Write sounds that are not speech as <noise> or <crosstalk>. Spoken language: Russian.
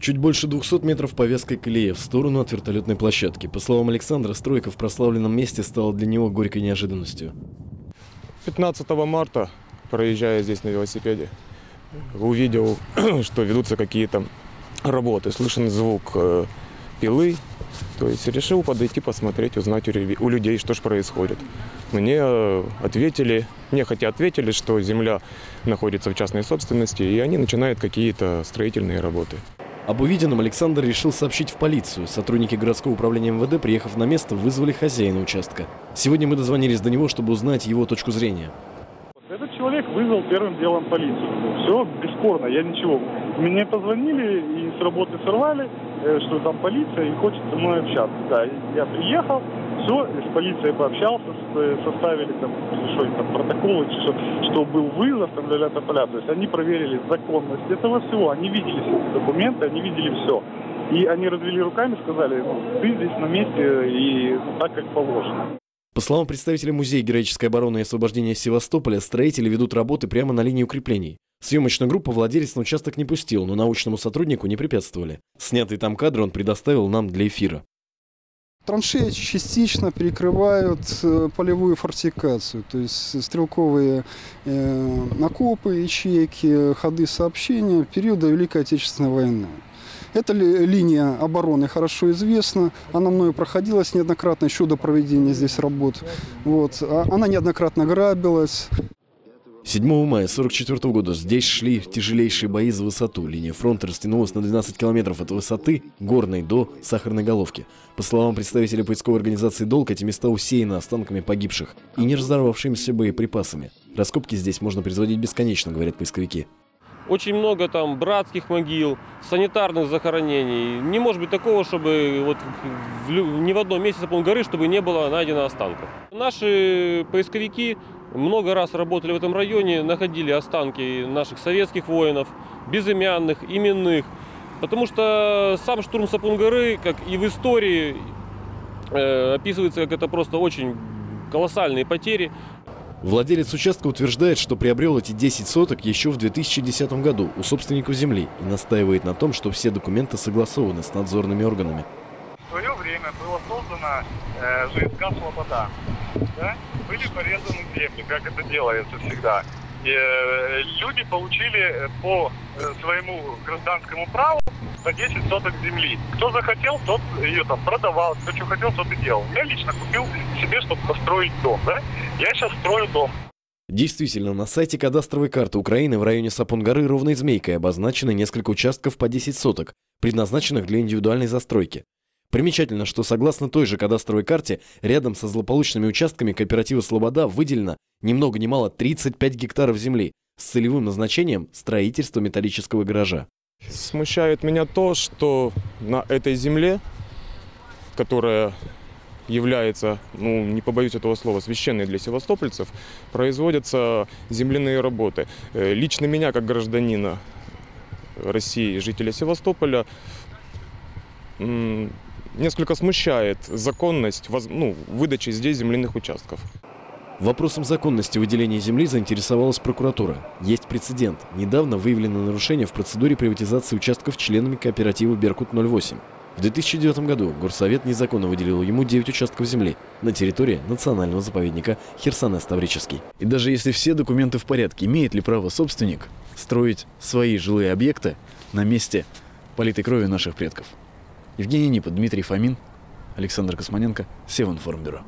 Чуть больше 200 метров по вязкой колее в сторону от вертолетной площадки. По словам Александра, стройка в прославленном месте стала для него горькой неожиданностью. 15 марта, проезжая здесь на велосипеде, увидел, <clears throat> что ведутся какие-то работы. Слышен звук э, пилы. То есть решил подойти, посмотреть, узнать у людей, что же происходит. Мне э, ответили, нехотя ответили, что земля находится в частной собственности, и они начинают какие-то строительные работы. Об увиденном Александр решил сообщить в полицию. Сотрудники городского управления МВД, приехав на место, вызвали хозяина участка. Сегодня мы дозвонились до него, чтобы узнать его точку зрения. Этот человек вызвал первым делом полицию. Все бесспорно, я ничего. Мне позвонили и с работы сорвали, э, что там полиция и хочет со мной общаться. Да, я приехал, все, с полицией пообщался, составили там, что там протоколы, что, что был вызов, там, ля поля. То есть они проверили законность этого всего, они видели все эти документы, они видели все. И они развели руками, сказали, ну, ты здесь на месте и так, как положено. По словам представителя Музея героической обороны и освобождения Севастополя, строители ведут работы прямо на линии укреплений. Съемочную группу владелец на участок не пустил, но научному сотруднику не препятствовали. Снятые там кадры он предоставил нам для эфира. Траншеи частично перекрывают э, полевую фортификацию, то есть стрелковые э, окопы, ячейки, ходы сообщения периода Великой Отечественной войны. Эта ли- линия обороны хорошо известна, она мною проходилась неоднократно еще до проведения здесь работ. Вот. А- Она неоднократно грабилась, 7 мая 1944 года здесь шли тяжелейшие бои за высоту. Линия фронта растянулась на 12 километров от высоты горной до Сахарной головки. По словам представителя поисковой организации «Долг», эти места усеяны останками погибших и не разорвавшимися боеприпасами. Раскопки здесь можно производить бесконечно, говорят поисковики. Очень много там братских могил, санитарных захоронений. Не может быть такого, чтобы вот в ни в одном месте Сапун горы, чтобы не было найдено останков. Наши поисковики много раз работали в этом районе, находили останки наших советских воинов, безымянных, именных. Потому что сам штурм Сапун горы, как и в истории, э, описывается как это просто очень колоссальные потери. Владелец участка утверждает, что приобрел эти 10 соток еще в 2010 году у собственников земли и настаивает на том, что все документы согласованы с надзорными органами. В свое время было создано э, ЖСК «Слобода». Да? Были порезаны земли, как это делается всегда. И, э, люди получили э, по э, своему гражданскому праву по 10 соток земли. Кто захотел, тот ее там продавал, кто что хотел, тот и делал. Я лично купил себе, чтобы построить дом. Да? Я сейчас строю дом. Действительно, на сайте кадастровой карты Украины в районе Сапун-горы ровной змейкой обозначены несколько участков по 10 соток, предназначенных для индивидуальной застройки. Примечательно, что согласно той же кадастровой карте, рядом со злополучными участками кооператива «Слобода» выделено ни много ни мало 35 гектаров земли с целевым назначением строительства металлического гаража. Смущает меня то, что на этой земле, которая является, ну, не побоюсь этого слова, священной для севастопольцев, производятся земляные работы. Э, Лично меня, как гражданина России, жителя Севастополя, несколько смущает законность ну, выдачи здесь земляных участков. Вопросом законности выделения земли заинтересовалась прокуратура. Есть прецедент. Недавно выявлено нарушение в процедуре приватизации участков членами кооператива «Беркут-08». В 2009 году Горсовет незаконно выделил ему 9 участков земли на территории национального заповедника Херсонес-Таврический. И даже если все документы в порядке, имеет ли право собственник строить свои жилые объекты на месте политой крови наших предков? Евгений Нипа, Дмитрий Фомин, Александр Космоненко, Севинформбюро.